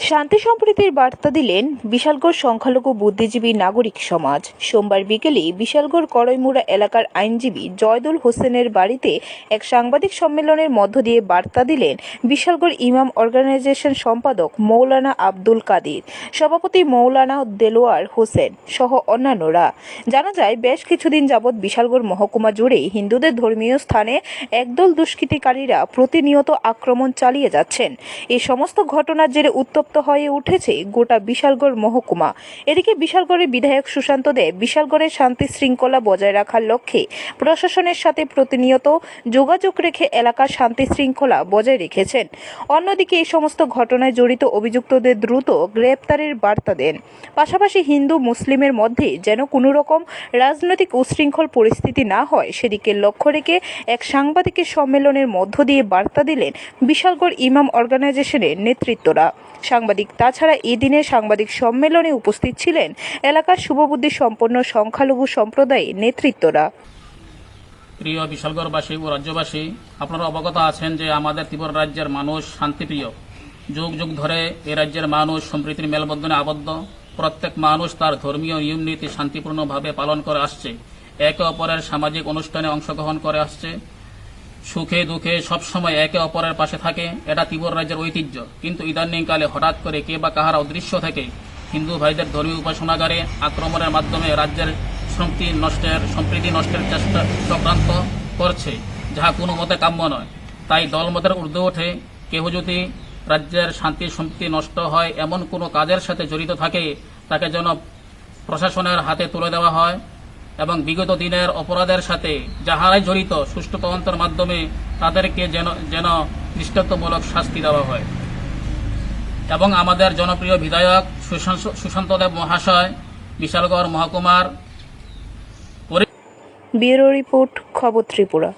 শান্তি সম্প্রীতির বার্তা দিলেন বিশালগড় সংখ্যালঘু বুদ্ধিজীবী নাগরিক সমাজ। সোমবার বিকেলে বিশালগড় করইমুড়া এলাকার আইনজীবী জয়দুল হোসেনের বাড়িতে এক সাংবাদিক সম্মেলনের মধ্য দিয়ে বার্তা দিলেন বিশালগড় ইমাম অর্গানাইজেশন সম্পাদক মৌলানা আব্দুল কাদির, সভাপতি মৌলানা দেলোয়ার হোসেন সহ অন্যান্যরা। জানা যায়, বেশ কিছুদিন যাবৎ বিশালগড় মহকুমা জুড়ে হিন্দুদের ধর্মীয় স্থানে একদল দুষ্কৃতিকারীরা প্রতিনিয়ত আক্রমণ চালিয়ে যাচ্ছেন। এই সমস্ত ঘটনার জেরে উত্তপ্ত হয়ে উঠেছে গোটা বিশালগড় মহকুমা। এদিকে বিশালগড়ের বিধায়ক সুশান্ত দেব বিশালগড়ের শান্তি শৃঙ্খলা বজায় রাখার লক্ষ্যে প্রশাসনের সাথে প্রতিনিয়ত যোগাযোগ রেখে এলাকার শান্তি শৃঙ্খলা বজায় রেখেছেন। অন্যদিকে এই সমস্ত ঘটনায় জড়িত অভিযুক্তদের দ্রুত গ্রেপ্তারের বার্তা দেন। পাশাপাশি হিন্দু মুসলিমের মধ্যে যেন কোনো রকম রাজনৈতিক উশৃঙ্খল পরিস্থিতি না হয়, সেদিকে লক্ষ্য রেখে এক সাংবাদিকের সম্মেলনের মধ্য দিয়ে বার্তা দিলেন বিশালগড় ইমাম অর্গানাইজেশনের নেতৃত্বরা। সাংবাদিক, তাছাড়া এই দিনের সাংবাদিক সম্মেলনে উপস্থিত ছিলেন এলাকার শুভবুদ্ধি সম্পন্ন সংখ্যালঘু সম্প্রদায়ের নেতৃত্বরা। প্রিয় বিশালগড়বাসী ও রাজ্যবাসী, আপনারা অবগত আছেন যে আমাদের ত্রিপুরা রাজ্যের মানুষ শান্তিপ্রিয়। যুগ যুগ ধরে এ রাজ্যের মানুষ সম্প্রীতির মেলবন্ধনে আবদ্ধ। প্রত্যেক মানুষ তার ধর্মীয় নিয়ম নীতি শান্তিপূর্ণভাবে পালন করে আসছে। একে অপরের সামাজিক অনুষ্ঠানে অংশগ্রহণ করে আসছে। সুখে দুঃখে সবসময় একে অপরের পাশে থাকে, এটা ত্রিপুরা রাজ্যের ঐতিহ্য। কিন্তু ইদানিংকালে হঠাৎ করে কে বা কাহারা অদৃশ্য থেকে, হিন্দু ভাইদের ধর্মীয় উপাসনাগারে আক্রমণের মাধ্যমে রাজ্যের সম্প্রীতি নষ্টের সম্প্রীতি নষ্টের চেষ্টা চক্রান্ত করছে, যাহা কোনো মতে কাম্য নয়। তাই দলমতের ঊর্ধ্বে ওঠে, কেহ যদি রাজ্যের শান্তি, সম্প্রীতি নষ্ট হয়, এমন কোনো কাজের সাথে জড়িত থাকে, তাকে যেন প্রশাসনের হাতে তুলে দেওয়া হয়। এবং বিগত দিনের অপরাধের সাথে যাহারাই জড়িত সুষ্ঠু তদন্তের মাধ্যমে তাদেরকে যেন যেন দৃষ্টান্তমূলক শাস্তি দেওয়া হয়। এবং আমাদের জনপ্রিয় বিধায়ক সুশান্ত- সুশান্ত দেব মহাশয়, বিশালগড় মহকুমার ব্যুরো রিপোর্ট, খবর ত্রিপুরা।